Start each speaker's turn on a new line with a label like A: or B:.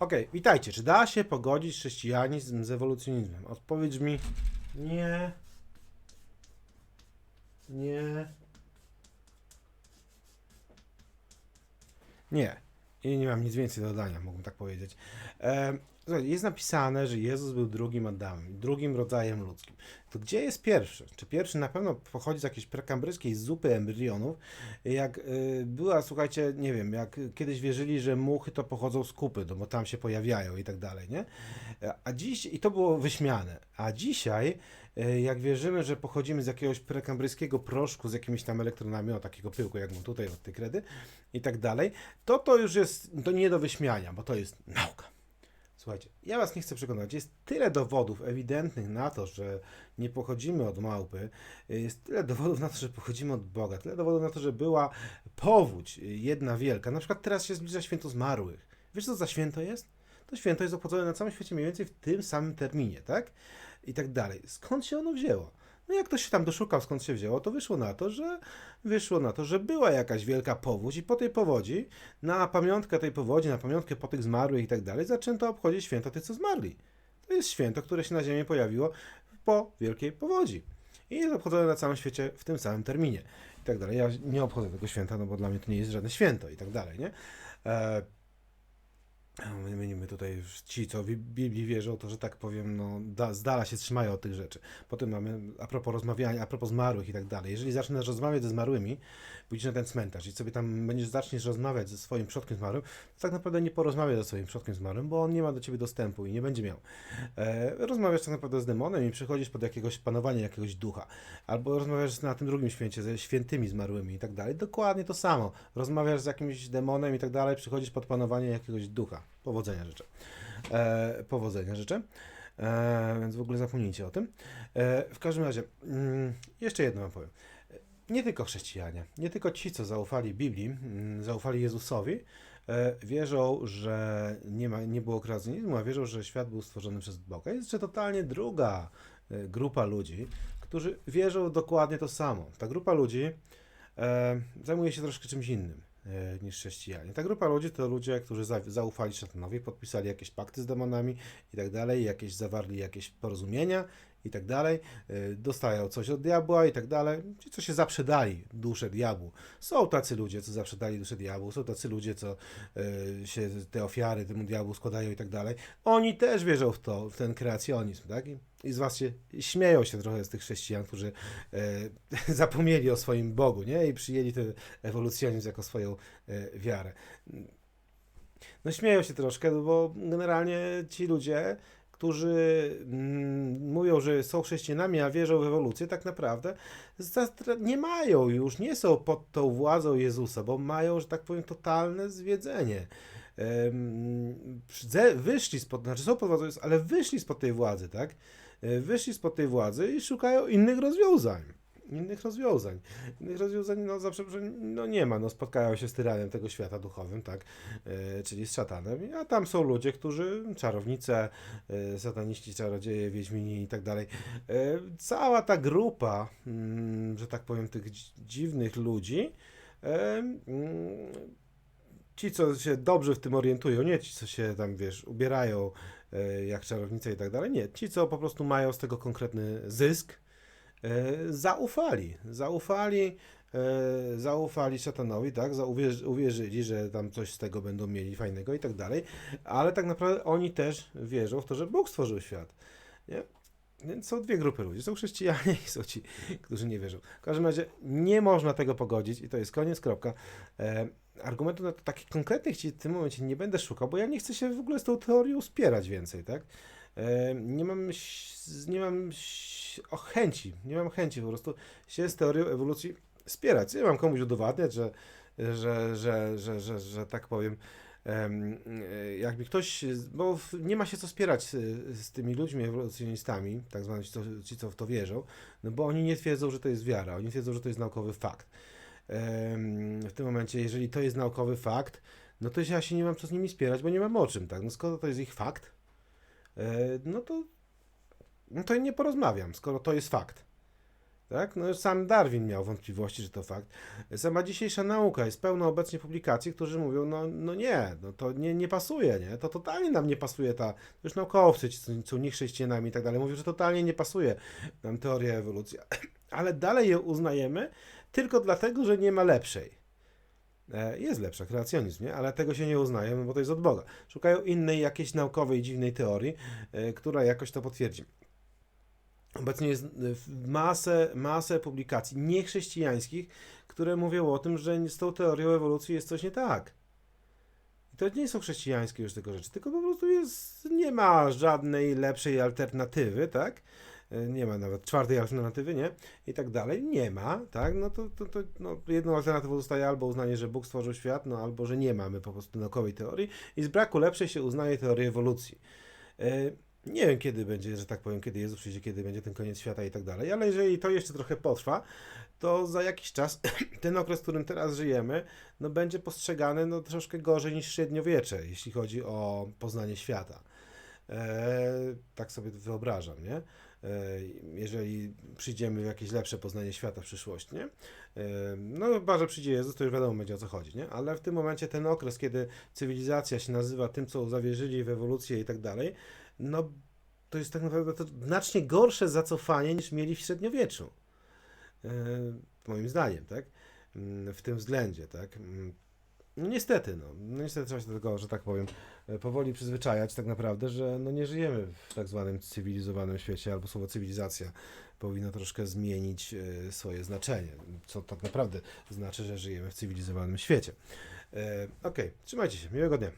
A: Okej, witajcie. Czy da się pogodzić chrześcijanizm z ewolucjonizmem? Odpowiedź mi nie. Nie. Nie. I nie mam nic więcej do dodania, mógłbym tak powiedzieć. E, jest napisane, że Jezus był drugim Adamem, drugim rodzajem ludzkim. To gdzie jest pierwszy? Czy pierwszy na pewno pochodzi z jakiejś prekambryjskiej zupy embrionów? Jak y, była, słuchajcie, nie wiem, jak kiedyś wierzyli, że muchy to pochodzą z kupy, no bo tam się pojawiają i tak dalej, nie? A dziś, i to było wyśmiane, a dzisiaj, jak wierzymy, że pochodzimy z jakiegoś prekambryjskiego proszku z jakimiś tam elektronami, o takiego pyłku, jak mam tutaj od tej kredy i tak dalej, to to już jest, to nie do wyśmiania, bo to jest nauka. Słuchajcie, ja was nie chcę przekonywać. Jest tyle dowodów ewidentnych na to, że nie pochodzimy od małpy. Jest tyle dowodów na to, że pochodzimy od Boga. Tyle dowodów na to, że była powódź jedna wielka. Na przykład teraz się zbliża święto zmarłych. Wiesz co za święto jest? To święto jest obchodzone na całym świecie mniej więcej w tym samym terminie, tak? I tak dalej. Skąd się ono wzięło? No jak ktoś się tam doszukał, skąd się wzięło, to wyszło na to, że wyszło na to, że była jakaś wielka powódź i po tej powodzi, na pamiątkę tej powodzi, na pamiątkę po tych zmarłych i tak dalej, zaczęto obchodzić święto tych, co zmarli. To jest święto, które się na ziemię pojawiło po wielkiej powodzi. I jest obchodzone na całym świecie w tym samym terminie. I tak dalej. Ja nie obchodzę tego święta, no bo dla mnie to nie jest żadne święto i tak dalej, nie? E, My, my, tutaj ci, co w Biblii wierzą, to że tak powiem, no, da, z dala się trzymają od tych rzeczy. Potem mamy, a propos rozmawiania, a propos zmarłych i tak dalej. Jeżeli zaczniesz rozmawiać ze zmarłymi, pójdziesz na ten cmentarz i sobie tam będziesz, zaczniesz rozmawiać ze swoim przodkiem zmarłym, to tak naprawdę nie porozmawiasz ze swoim przodkiem zmarłym, bo on nie ma do ciebie dostępu i nie będzie miał. E, rozmawiasz tak naprawdę z demonem i przychodzisz pod jakiegoś panowanie jakiegoś ducha. Albo rozmawiasz na tym drugim święcie ze świętymi zmarłymi i tak dalej. Dokładnie to samo. Rozmawiasz z jakimś demonem i tak dalej, przychodzisz pod panowanie jakiegoś ducha. Powodzenia życzę. E, powodzenia życzę. E, więc w ogóle zapomnijcie o tym. E, w każdym razie, mm, jeszcze jedno wam powiem. Nie tylko chrześcijanie, nie tylko ci, co zaufali Biblii, mm, zaufali Jezusowi, e, wierzą, że nie, ma, nie było kreacjonizmu, a wierzą, że świat był stworzony przez Boga. Jest jeszcze totalnie druga e, grupa ludzi, którzy wierzą dokładnie to samo. Ta grupa ludzi e, zajmuje się troszkę czymś innym niż chrześcijanie. Ta grupa ludzi to ludzie, którzy za, zaufali szatanowi, podpisali jakieś pakty z demonami i tak dalej, jakieś zawarli jakieś porozumienia i tak dalej, e, dostają coś od diabła i tak dalej, ci co się zaprzedali duszę diabłu. Są tacy ludzie, co zaprzedali duszę diabłu, są tacy ludzie, co e, się te ofiary temu diabłu składają i tak dalej. Oni też wierzą w to, w ten kreacjonizm, tak? I, i z was się śmieją się trochę z tych chrześcijan, którzy e, zapomnieli o swoim Bogu, nie? I przyjęli ten ewolucjonizm jako swoją e, wiarę. No śmieją się troszkę, no bo generalnie ci ludzie, którzy mm, mówią, że są chrześcijanami, a wierzą w ewolucję, tak naprawdę nie mają już, nie są pod tą władzą Jezusa, bo mają, że tak powiem, totalne zwiedzenie. Wyszli spod, znaczy są pod władzą Jezusa, ale wyszli spod tej władzy, tak? E, Wyszli spod tej władzy i szukają innych rozwiązań. Innych rozwiązań. Innych rozwiązań, no za przeproszeniem, no nie ma, no spotkają się z tyranem tego świata duchowym, tak, e, czyli z szatanem, a tam są ludzie, którzy, czarownice, e, sataniści, czarodzieje, wiedźmini i tak dalej. E, cała ta grupa, mm, że tak powiem, tych dzi- dziwnych ludzi, e, mm, ci, co się dobrze w tym orientują, nie ci, co się tam, wiesz, ubierają jak czarownice i tak dalej, nie, ci, co po prostu mają z tego konkretny zysk, zaufali, zaufali, e, zaufali szatanowi, tak, uwierzyli, że tam coś z tego będą mieli fajnego i tak dalej, ale tak naprawdę oni też wierzą w to, że Bóg stworzył świat, nie? Więc są dwie grupy ludzi. Są chrześcijanie i są ci, którzy nie wierzą. W każdym razie nie można tego pogodzić i to jest koniec, kropka. E, argumentów na takich konkretnych ci w tym momencie nie będę szukał, bo ja nie chcę się w ogóle z tą teorią spierać więcej, tak? E, nie mam, nie mam o chęci, nie mam chęci po prostu się z teorią ewolucji spierać. Nie mam komuś udowadniać, że, że, że, że, że, że tak powiem, em, e, jakby ktoś, bo nie ma się co spierać z, tymi ludźmi ewolucjonistami, tak zwanymi ci, co- ci, co w to wierzą, no bo oni nie twierdzą, że to jest wiara, oni twierdzą, że to jest naukowy fakt. W tym momencie, jeżeli to jest naukowy fakt, no to ja się nie mam co z nimi spierać, bo nie mam o czym, tak? No skoro to jest ich fakt, e, no to, no to nie porozmawiam, skoro to jest fakt. Tak? No, sam Darwin miał wątpliwości, że to fakt. Sama dzisiejsza nauka jest pełna obecnie publikacji, którzy mówią, no, no nie, no to nie, nie pasuje, nie? To totalnie nam nie pasuje ta, już naukowcy, ci, co- co nie chrześcijanami i tak dalej, mówią, że totalnie nie pasuje nam teoria ewolucji, ale dalej ją uznajemy tylko dlatego, że nie ma lepszej. E, Jest lepsza, kreacjonizm, nie? Ale tego się nie uznaje, no bo to jest od Boga. Szukają innej, jakiejś naukowej, dziwnej teorii, e, która jakoś to potwierdzi. Obecnie jest e, masę, masę publikacji niechrześcijańskich, które mówią o tym, że z tą teorią ewolucji jest coś nie tak. I to nie są chrześcijańskie już tylko rzeczy, tylko po prostu jest, nie ma żadnej lepszej alternatywy, tak? E, Nie ma nawet czwartej alternatywy, nie? I tak dalej. Nie ma, tak? No to, to, to no, jedną alternatywą zostaje albo uznanie, że Bóg stworzył świat, no albo, że nie mamy po prostu naukowej teorii i z braku lepszej się uznaje teorię ewolucji. E, Nie wiem, kiedy będzie, że tak powiem, kiedy Jezus przyjdzie, kiedy będzie ten koniec świata i tak dalej, ale jeżeli to jeszcze trochę potrwa, to za jakiś czas ten okres, w którym teraz żyjemy, no będzie postrzegany no, troszkę gorzej niż średniowiecze, jeśli chodzi o poznanie świata. E, tak sobie wyobrażam, nie? E, jeżeli przyjdziemy w jakieś lepsze poznanie świata w przyszłości, nie? E, no chyba, że przyjdzie Jezus, to już wiadomo będzie o co chodzi, nie? Ale w tym momencie ten okres, kiedy cywilizacja się nazywa tym, co zawierzyli w ewolucję i tak dalej, no to jest tak naprawdę to znacznie gorsze zacofanie niż mieli w średniowieczu. E, moim zdaniem, tak? Mm, W tym względzie, tak? Mm, No niestety, no. no niestety trzeba się do tego, że tak powiem, e, powoli przyzwyczajać tak naprawdę, że no nie żyjemy w tak zwanym cywilizowanym świecie, albo słowo cywilizacja powinno troszkę zmienić e, swoje znaczenie, co tak naprawdę znaczy, że żyjemy w cywilizowanym świecie. E, Okej, trzymajcie się, miłego dnia.